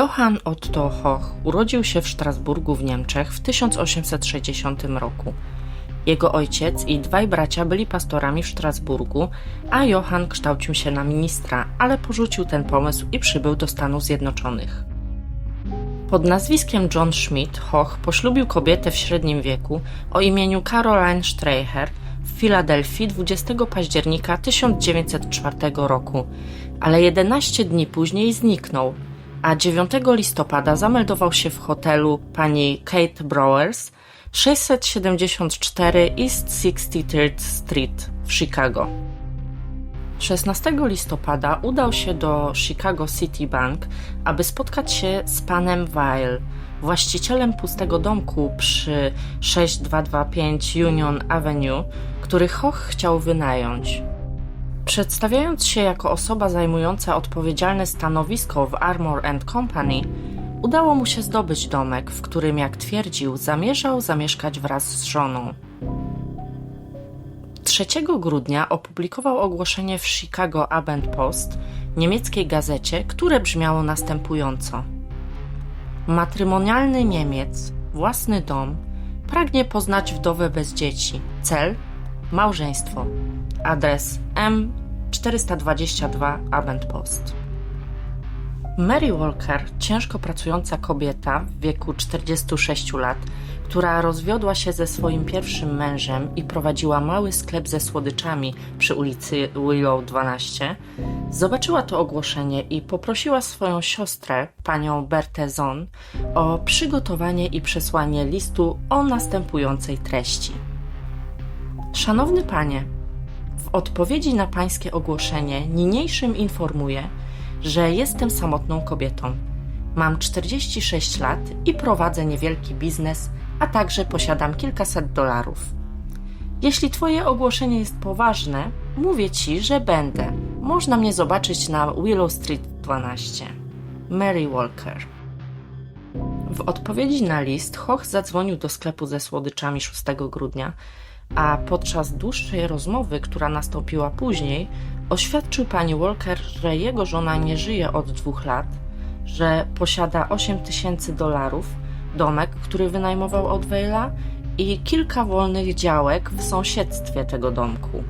Johann Otto Hoch urodził się w Strasburgu w Niemczech w 1860 roku. Jego ojciec i dwaj bracia byli pastorami w Strasburgu, a Johann kształcił się na ministra, ale porzucił ten pomysł i przybył do Stanów Zjednoczonych. Pod nazwiskiem John Schmidt Hoch poślubił kobietę w średnim wieku o imieniu Caroline Streicher w Filadelfii 20 października 1904 roku, ale 11 dni później zniknął, a 9 listopada zameldował się w hotelu pani Kate Browers 674 East 63rd Street w Chicago. 16 listopada udał się do Chicago City Bank, aby spotkać się z panem Weil, właścicielem pustego domku przy 6225 Union Avenue, który Hoch chciał wynająć. Przedstawiając się jako osoba zajmująca odpowiedzialne stanowisko w Armor and Company, udało mu się zdobyć domek, w którym, jak twierdził, zamierzał zamieszkać wraz z żoną. 3 grudnia opublikował ogłoszenie w Chicago Abend Post, niemieckiej gazecie, które brzmiało następująco: Matrymonialny Niemiec, własny dom, pragnie poznać wdowę bez dzieci. Cel małżeństwo. Adres M 422 Abend Post. Mary Walker, ciężko pracująca kobieta w wieku 46 lat, która rozwiodła się ze swoim pierwszym mężem i prowadziła mały sklep ze słodyczami przy ulicy Willow 12, zobaczyła to ogłoszenie i poprosiła swoją siostrę, panią Bertę Zon, o przygotowanie i przesłanie listu o następującej treści. Szanowny panie, w odpowiedzi na pańskie ogłoszenie niniejszym informuję, że jestem samotną kobietą. Mam 46 lat i prowadzę niewielki biznes, a także posiadam kilkaset dolarów. Jeśli Twoje ogłoszenie jest poważne, mówię Ci, że będę. Można mnie zobaczyć na Willow Street 12. Mary Walker. W odpowiedzi na list Hoch zadzwonił do sklepu ze słodyczami 6 grudnia, a podczas dłuższej rozmowy, która nastąpiła później, oświadczył pani Walker, że jego żona nie żyje od dwóch lat, że posiada 8 tysięcy dolarów, domek, który wynajmował od Wejla i kilka wolnych działek w sąsiedztwie tego domku.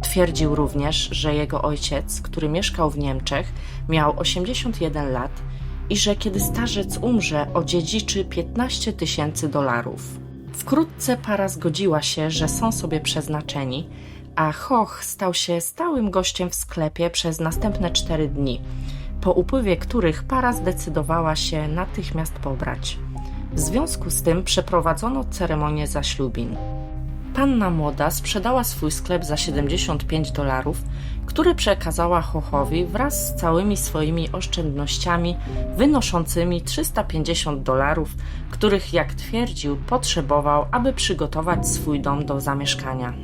Twierdził również, że jego ojciec, który mieszkał w Niemczech, miał 81 lat i że kiedy starzec umrze, odziedziczy 15 tysięcy dolarów. Wkrótce para zgodziła się, że są sobie przeznaczeni, a Hoch stał się stałym gościem w sklepie przez następne cztery dni, po upływie których para zdecydowała się natychmiast pobrać. W związku z tym przeprowadzono ceremonię zaślubin. Panna młoda sprzedała swój sklep za 75 dolarów, które przekazała Hochowi wraz z całymi swoimi oszczędnościami wynoszącymi 350 dolarów, których, jak twierdził, potrzebował, aby przygotować swój dom do zamieszkania.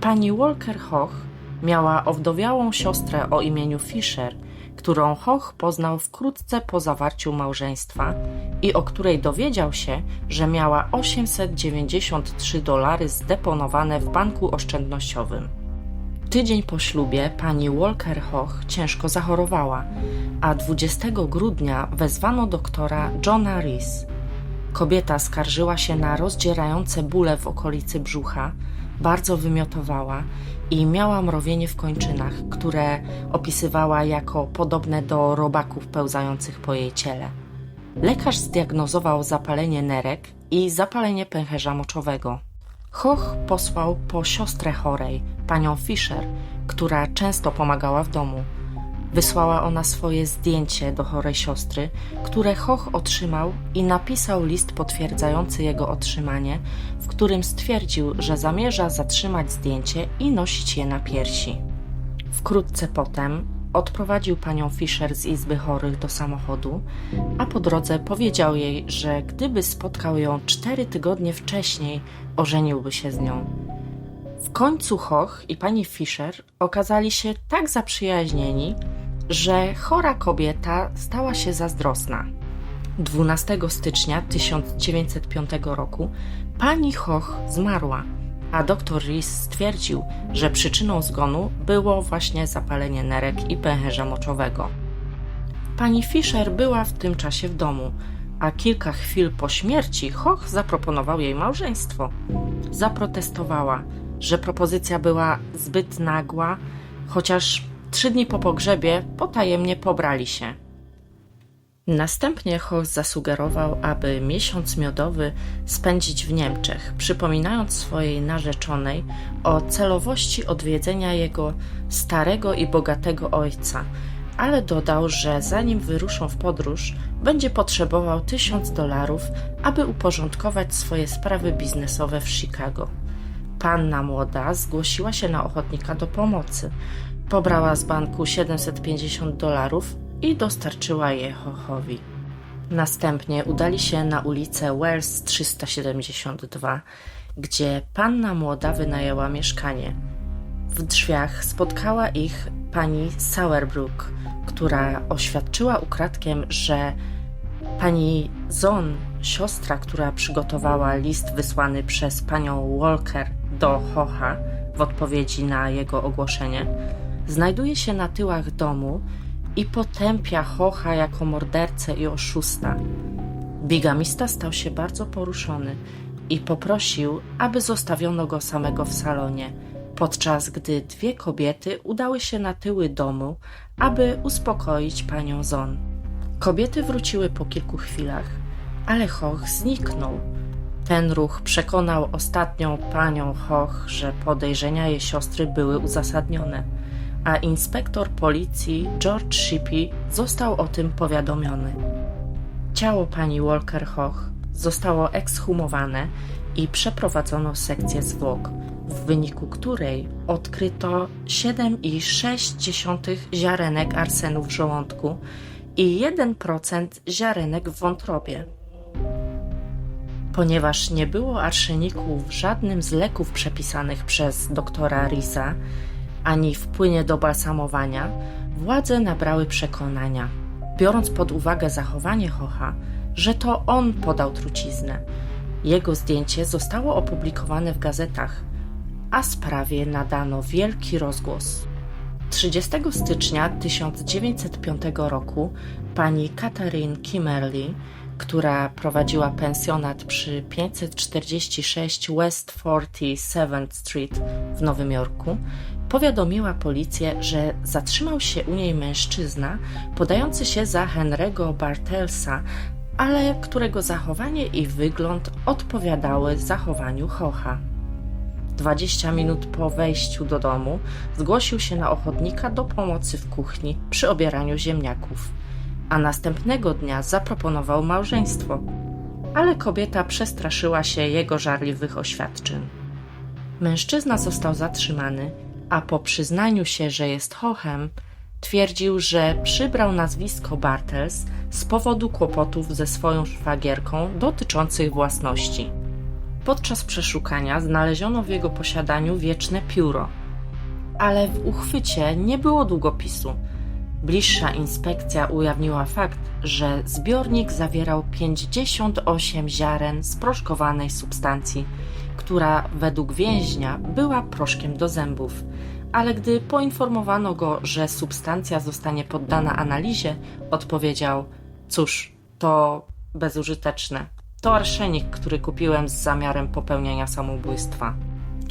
Pani Walker Hoch miała owdowiałą siostrę o imieniu Fisher, którą Hoch poznał wkrótce po zawarciu małżeństwa i o której dowiedział się, że miała 893 dolary zdeponowane w banku oszczędnościowym. Tydzień po ślubie pani Walker Hoch ciężko zachorowała, a 20 grudnia wezwano doktora Johna Rees. Kobieta skarżyła się na rozdzierające bóle w okolicy brzucha, bardzo wymiotowała i miała mrowienie w kończynach, które opisywała jako podobne do robaków pełzających po jej ciele. Lekarz zdiagnozował zapalenie nerek i zapalenie pęcherza moczowego. Hoch posłał po siostrę chorej, panią Fischer, która często pomagała w domu. Wysłała ona swoje zdjęcie do chorej siostry, które Hoch otrzymał i napisał list potwierdzający jego otrzymanie, w którym stwierdził, że zamierza zatrzymać zdjęcie i nosić je na piersi. Wkrótce potem odprowadził panią Fischer z izby chorych do samochodu, a po drodze powiedział jej, że gdyby spotkał ją cztery tygodnie wcześniej, ożeniłby się z nią. W końcu Hoch i pani Fischer okazali się tak zaprzyjaźnieni, że chora kobieta stała się zazdrosna. 12 stycznia 1905 roku pani Hoch zmarła, a dr Rees stwierdził, że przyczyną zgonu było właśnie zapalenie nerek i pęcherza moczowego. Pani Fischer była w tym czasie w domu, a kilka chwil po śmierci Hoch zaproponował jej małżeństwo. Zaprotestowała, że propozycja była zbyt nagła, chociaż trzy dni po pogrzebie potajemnie pobrali się. Następnie Hoch zasugerował, aby miesiąc miodowy spędzić w Niemczech, przypominając swojej narzeczonej o celowości odwiedzenia jego starego i bogatego ojca, ale dodał, że zanim wyruszą w podróż, będzie potrzebował tysiąc dolarów, aby uporządkować swoje sprawy biznesowe w Chicago. Panna młoda zgłosiła się na ochotnika do pomocy. Pobrała z banku 750 dolarów i dostarczyła je Hochowi. Następnie udali się na ulicę Wells 372, gdzie panna młoda wynajęła mieszkanie. W drzwiach spotkała ich pani Sauerbrook, która oświadczyła ukradkiem, że pani Zon, siostra, która przygotowała list wysłany przez panią Walker do Hocha w odpowiedzi na jego ogłoszenie, znajduje się na tyłach domu i potępia Hocha jako mordercę i oszusta. Bigamista stał się bardzo poruszony i poprosił, aby zostawiono go samego w salonie, podczas gdy dwie kobiety udały się na tyły domu, aby uspokoić panią Zon. Kobiety wróciły po kilku chwilach, ale Hoch zniknął. Ten ruch przekonał ostatnią panią Hoch, że podejrzenia jej siostry były uzasadnione a inspektor policji George Shippey został o tym powiadomiony. Ciało pani Walker Hoch zostało ekshumowane i przeprowadzono sekcję zwłok, w wyniku której odkryto 7,6 ziarenek arsenu w żołądku i 1% ziarenek w wątrobie. Ponieważ nie było arszeniku w żadnym z leków przepisanych przez doktora Risa, ani wpłynie do balsamowania, władze nabrały przekonania, biorąc pod uwagę zachowanie Hocha, że to on podał truciznę. Jego zdjęcie zostało opublikowane w gazetach, a sprawie nadano wielki rozgłos. 30 stycznia 1905 roku pani Catherine Kimmerly, która prowadziła pensjonat przy 546 West 47th Street w Nowym Jorku, powiadomiła policję, że zatrzymał się u niej mężczyzna podający się za Henry'ego Bartelsa, ale którego zachowanie i wygląd odpowiadały zachowaniu Hocha. 20 minut po wejściu do domu zgłosił się na ochotnika do pomocy w kuchni przy obieraniu ziemniaków, a następnego dnia zaproponował małżeństwo, ale kobieta przestraszyła się jego żarliwych oświadczeń. Mężczyzna został zatrzymany a po przyznaniu się, że jest Hochem, twierdził, że przybrał nazwisko Bartels z powodu kłopotów ze swoją szwagierką dotyczących własności. Podczas przeszukania znaleziono w jego posiadaniu wieczne pióro, ale w uchwycie nie było długopisu. Bliższa inspekcja ujawniła fakt, że zbiornik zawierał 58 ziaren sproszkowanej substancji, która według więźnia była proszkiem do zębów. Ale gdy poinformowano go, że substancja zostanie poddana analizie, odpowiedział: Cóż, to bezużyteczne. To arszenik, który kupiłem z zamiarem popełnienia samobójstwa.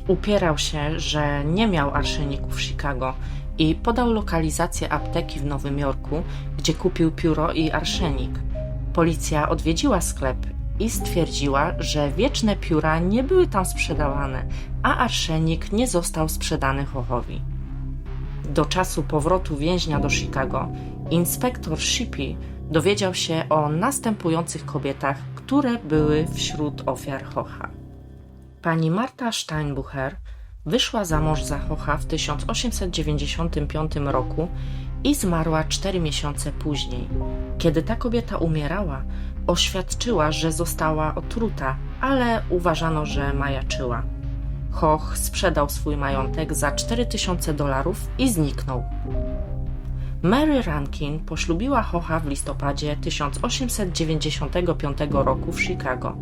Upierał się, że nie miał arszeniku w Chicago i podał lokalizację apteki w Nowym Jorku, gdzie kupił pióro i arszenik. Policja odwiedziła sklep i stwierdziła, że wieczne pióra nie były tam sprzedawane, a arszenik nie został sprzedany Hochowi. Do czasu powrotu więźnia do Chicago inspektor Shippey dowiedział się o następujących kobietach, które były wśród ofiar Hocha. Pani Marta Steinbucher wyszła za mąż za Hocha w 1895 roku i zmarła cztery miesiące później. Kiedy ta kobieta umierała, oświadczyła, że została otruta, ale uważano, że majaczyła. Hoch sprzedał swój majątek za 4000 dolarów i zniknął. Mary Rankin poślubiła Hocha w listopadzie 1895 roku w Chicago,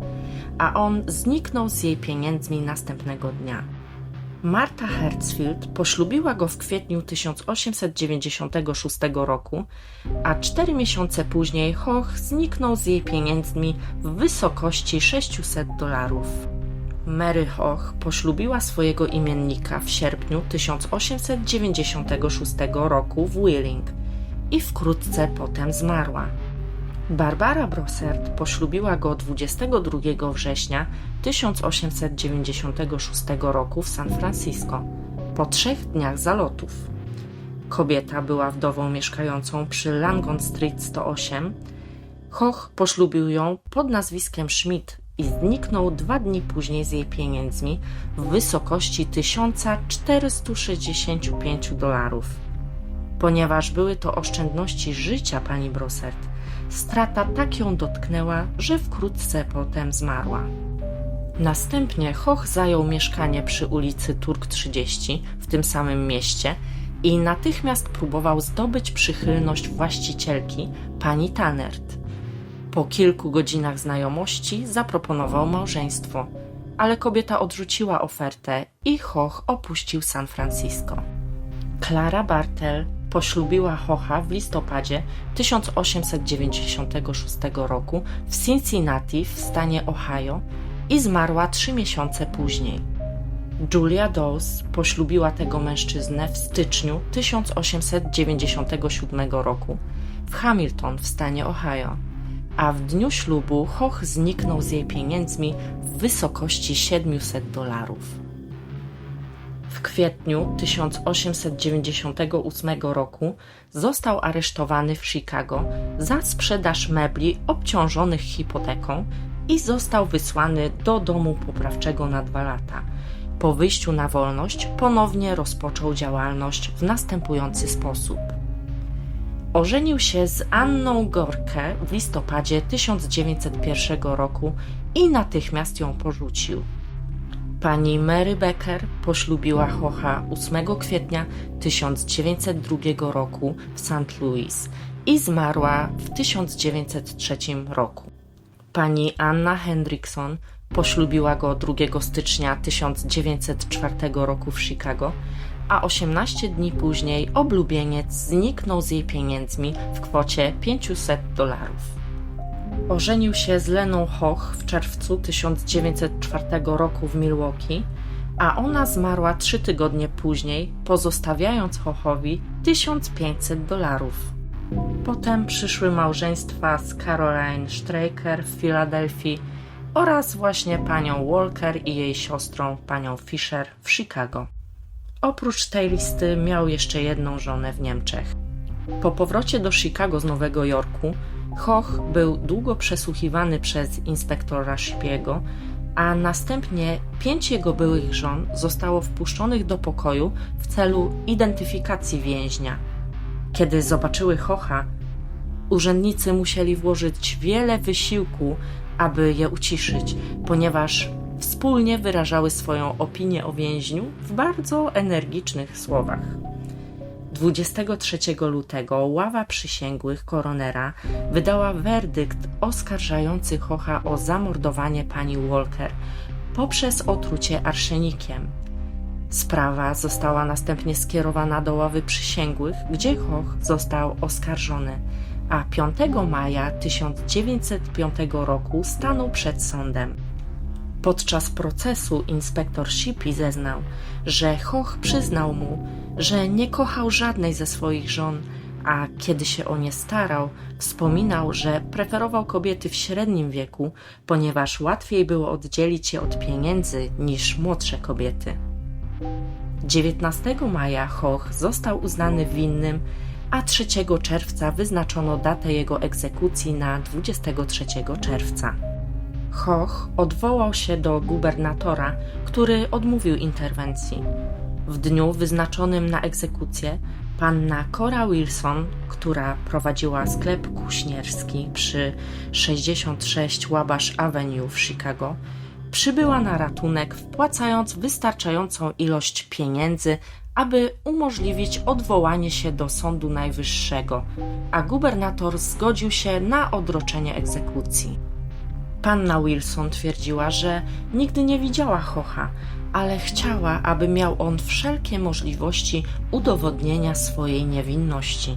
a on zniknął z jej pieniędzmi następnego dnia. Marta Hertzfield poślubiła go w kwietniu 1896 roku, a cztery miesiące później Hoch zniknął z jej pieniędzmi w wysokości 600 dolarów. Mary Hoch poślubiła swojego imiennika w sierpniu 1896 roku w Wheeling i wkrótce potem zmarła. Barbara Brossert poślubiła go 22 września 1896 roku w San Francisco, po trzech dniach zalotów. Kobieta była wdową mieszkającą przy Langon Street 108. Hoch poślubił ją pod nazwiskiem Schmidt i zniknął dwa dni później z jej pieniędzmi w wysokości 1465 dolarów. Ponieważ były to oszczędności życia pani Brossert, strata tak ją dotknęła, że wkrótce potem zmarła. Następnie Hoch zajął mieszkanie przy ulicy Turk 30 w tym samym mieście i natychmiast próbował zdobyć przychylność właścicielki, pani Tannert. Po kilku godzinach znajomości zaproponował małżeństwo, ale kobieta odrzuciła ofertę i Hoch opuścił San Francisco. Clara Bartel poślubiła Hocha w listopadzie 1896 roku w Cincinnati w stanie Ohio i zmarła trzy miesiące później. Julia Dawes poślubiła tego mężczyznę w styczniu 1897 roku w Hamilton w stanie Ohio, a w dniu ślubu Hoch zniknął z jej pieniędzmi w wysokości 700 dolarów. W kwietniu 1898 roku został aresztowany w Chicago za sprzedaż mebli obciążonych hipoteką i został wysłany do domu poprawczego na dwa lata. Po wyjściu na wolność ponownie rozpoczął działalność w następujący sposób. Ożenił się z Anną Gorkę w listopadzie 1901 roku i natychmiast ją porzucił. Pani Mary Becker poślubiła Hocha 8 kwietnia 1902 roku w St. Louis i zmarła w 1903 roku. Pani Anna Hendrickson poślubiła go 2 stycznia 1904 roku w Chicago, a 18 dni później oblubieniec zniknął z jej pieniędzmi w kwocie 500 dolarów. Ożenił się z Leną Hoch w czerwcu 1904 roku w Milwaukee, a ona zmarła trzy tygodnie później, pozostawiając Hochowi 1500 dolarów. Potem przyszły małżeństwa z Caroline Straker w Filadelfii oraz właśnie panią Walker i jej siostrą, panią Fisher w Chicago. Oprócz tej listy miał jeszcze jedną żonę w Niemczech. Po powrocie do Chicago z Nowego Jorku Hoch był długo przesłuchiwany przez inspektora Shipiego, a następnie pięć jego byłych żon zostało wpuszczonych do pokoju w celu identyfikacji więźnia. Kiedy zobaczyły Hocha, urzędnicy musieli włożyć wiele wysiłku, aby je uciszyć, ponieważ wspólnie wyrażały swoją opinię o więźniu w bardzo energicznych słowach. 23 lutego ława przysięgłych koronera wydała werdykt oskarżający Hocha o zamordowanie pani Walker poprzez otrucie arszenikiem. Sprawa została następnie skierowana do ławy przysięgłych, gdzie Hoch został oskarżony, a 5 maja 1905 roku stanął przed sądem. Podczas procesu inspektor Shippey zeznał, że Hoch przyznał mu, że nie kochał żadnej ze swoich żon, a kiedy się o nie starał, wspominał, że preferował kobiety w średnim wieku, ponieważ łatwiej było oddzielić je od pieniędzy niż młodsze kobiety. 19 maja Hoch został uznany winnym, a 3 czerwca wyznaczono datę jego egzekucji na 23 czerwca. Hoch odwołał się do gubernatora, który odmówił interwencji. W dniu wyznaczonym na egzekucję panna Cora Wilson, która prowadziła sklep kuśnierski przy 66 Wabash Avenue w Chicago, przybyła na ratunek, wpłacając wystarczającą ilość pieniędzy, aby umożliwić odwołanie się do Sądu Najwyższego, a gubernator zgodził się na odroczenie egzekucji. Panna Wilson twierdziła, że nigdy nie widziała Hocha, ale chciała, aby miał on wszelkie możliwości udowodnienia swojej niewinności.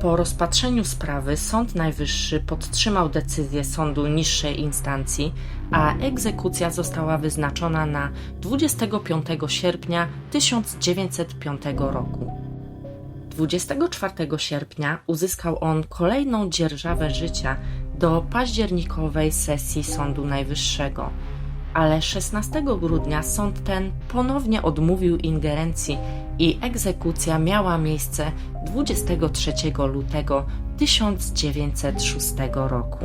Po rozpatrzeniu sprawy Sąd Najwyższy podtrzymał decyzję sądu niższej instancji, a egzekucja została wyznaczona na 25 sierpnia 1905 roku. 24 sierpnia uzyskał on kolejną dzierżawę życia do październikowej sesji Sądu Najwyższego, ale 16 grudnia sąd ten ponownie odmówił ingerencji i egzekucja miała miejsce 23 lutego 1906 roku.